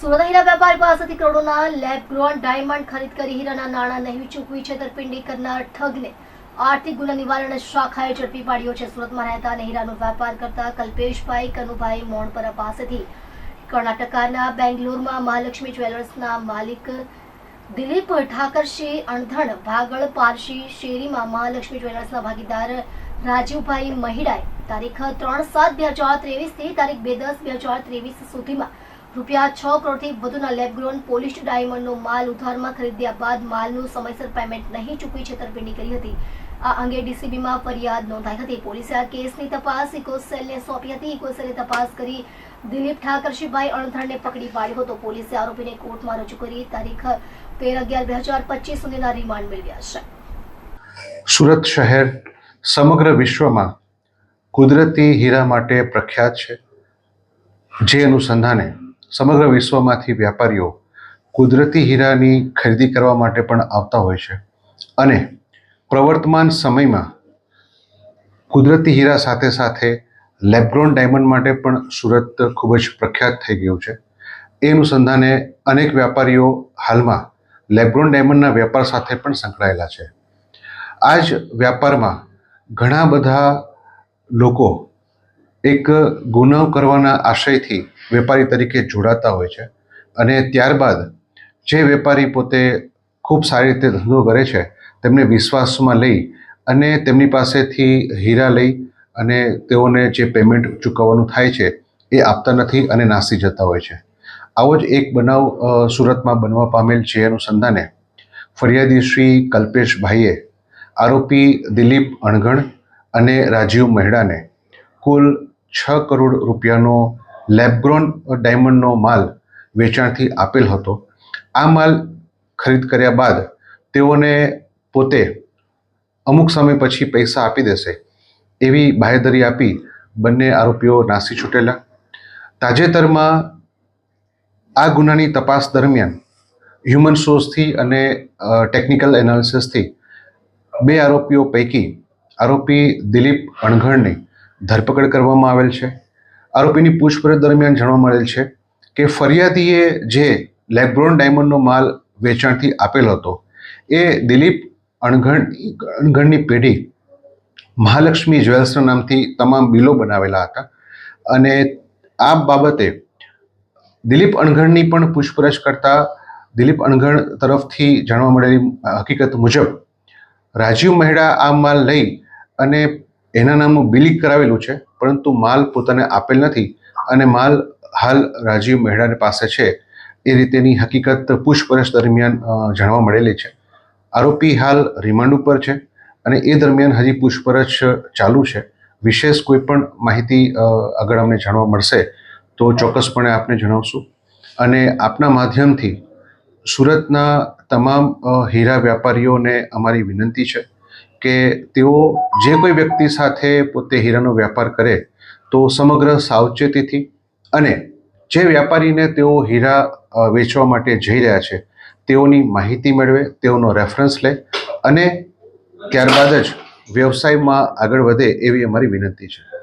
સુરત હીરા વેપારી પાસેથી કરોડોના લેબ ગ્રોન ડાયમંડ ખરીદ કરી હીરાના નાણાં નહીં ચૂકવી છેતરપિંડી કરનાર ઠગને આર્થિક ગુના નિવારણ શાખાએ ઝડપી પાડ્યો છે. સુરતમાં રહેતા અને હીરાનો વેપાર કરતા કલ્પેશભાઈ કનુભાઈ મોણપરા પાસેથી કર્ણાટકના બેંગ્લોરમાં મહાલક્ષ્મી જ્વેલર્સના માલિક દિલીપ ઠાકરશી અણધણ ભાગળ પારસી, શેરીમાં મહાલક્ષ્મી જ્વેલર્સના ભાગીદાર રાજીવભાઈ મહિડાએ તારીખ ત્રણ સાત બે હજાર ત્રેવીસથી તારીખ બે દસ બે હજાર ત્રેવીસ સુધીમાં રૂપિયા છ કરોડથી વધુના લેબગ્રોન પોલિશ્ડ ડાયમંડનો માલ ઉધારમાં ખરીદ્યા બાદ માલનું સમયસર પેમેન્ટ નહીં ચૂકવી છેતરપિંડી કરી હતી. આ અંગે ડીસીબીમાં ફરિયાદ નોંધાઈ હતી. પોલીસે આ કેસની તપાસ ઇકોસેલને સોંપી હતી. ઇકોસેલે તપાસ કરી દિલીપ ઠાકરશીભાઈ અણધણને પકડી પાડ્યો હતો. પોલીસે આરોપીને કોર્ટમાં રજૂ કરી તારીખ તેર અગિયાર બે હજાર પચીસ સુધીના રિમાન્ડ મેળવ્યા છે. સુરત શહેર સમગ્ર વિશ્વમાં કુદરતી હીરા માટે પ્રખ્યાત છે. જે અનુસંધાને સમગ્ર વિશ્વમાંથી વ્યાપારીઓ કુદરતી હીરાની ખરીદી કરવા માટે પણ આવતા હોય છે. અને પ્રવર્તમાન સમયમાં કુદરતી હીરા સાથે સાથે લેબ્રોન ડાયમંડ માટે પણ સુરત ખૂબ જ પ્રખ્યાત થઈ ગયું છે. એ અનુસંધાને અનેક વ્યાપારીઓ હાલમાં લેબ્રોન ડાયમંડના વેપાર સાથે પણ સંકળાયેલા છે. આ જ વ્યાપારમાં ઘણા બધા લોકો એક ગુનો કરવાના આશયથી વેપારી તરીકે જોડાતા હોય છે અને ત્યારબાદ જે વેપારી પોતે ખૂબ સારી રીતે ધંધો કરે છે, તેમને વિશ્વાસમાં લઈ અને તેમની પાસેથી હીરા લઈ અને તેઓને જે પેમેન્ટ ચૂકવવાનું થાય છે, એ આપતા નથી અને નાસી જતા હોય છે. આવો જ એક બનાવ સુરતમાં બનવા પામેલ છે અનુસંધાને ફરિયાદી શ્રી કલ્પેશભાઈએ આરોપી દિલીપ અણગણ અને રાજીવ મહેડાને કુલ છ કરોડ રૂપિયાનો લેબગ્રોન ડાયમંડનો માલ વેચાણથી આપેલ હતો. આ માલ ખરીદ કર્યા બાદ તેઓને પોતે અમુક સમય પછી પૈસા આપી દેશે એવી બાહેધરી આપી બંને આરોપીઓ નાસી છૂટેલા. તાજેતરમાં આ ગુનાની તપાસ દરમિયાન હ્યુમન સોર્સથી અને ટેકનિકલ એનાલિસિસથી બે આરોપીઓ પૈકી આરોપી દિલીપ અણઘણની ધરપકડ કરવામાં આવેલ છે. આરોપીની પૂછપરછ દરમિયાન જાણવા મળેલ છે કે ફરિયાદીએ જે લેબ્રોન ડાયમંડનો માલ વેચાણથી આપેલ હતો, એ દિલીપ અણઘણ, અણઘણની પેઢી મહાલક્ષ્મી જ્વેલ્સના નામથી તમામ બિલો બનાવેલા હતા અને આ બાબતે દિલીપ અણઘણની પણ પૂછપરછ કરતા દિલીપ અણઘણ તરફથી જાણવા મળેલી હકીકત મુજબ રાજીવ મહેડા આ માલ લઈ અને એના નામનું બિલિંગ કરાવેલું છે, પરંતુ માલ પોતાને આપેલ નથી અને માલ હાલ રાજીવ મહેડાની પાસે છે. એ રીતેની હકીકત પૂછપરછ દરમિયાન જાણવા મળેલી છે. આરોપી હાલ રિમાન્ડ ઉપર છે અને એ દરમિયાન હજી પૂછપરછ ચાલુ છે. વિશેષ કોઈ પણ માહિતી આગળ અમને જાણવા મળશે તો ચોક્કસપણે આપને જણાવશું. અને આપના માધ્યમથી સુરતના તમામ હીરા વ્યાપારીઓને અમારી વિનંતી છે કે તેઓ જે કોઈ વ્યક્તિ સાથે પોતે હીરાનો વ્યાપાર કરે તો સમગ્ર સાવચેતીથી અને જે વ્યાપારીને તેઓ હીરા વેચવા માટે જઈ રહ્યા છે, તેઓની માહિતી મેળવે, તેઓનો રેફરન્સ લે અને ત્યારબાદ જ વ્યવસાયમાં આગળ વધે એવી અમારી વિનંતી છે.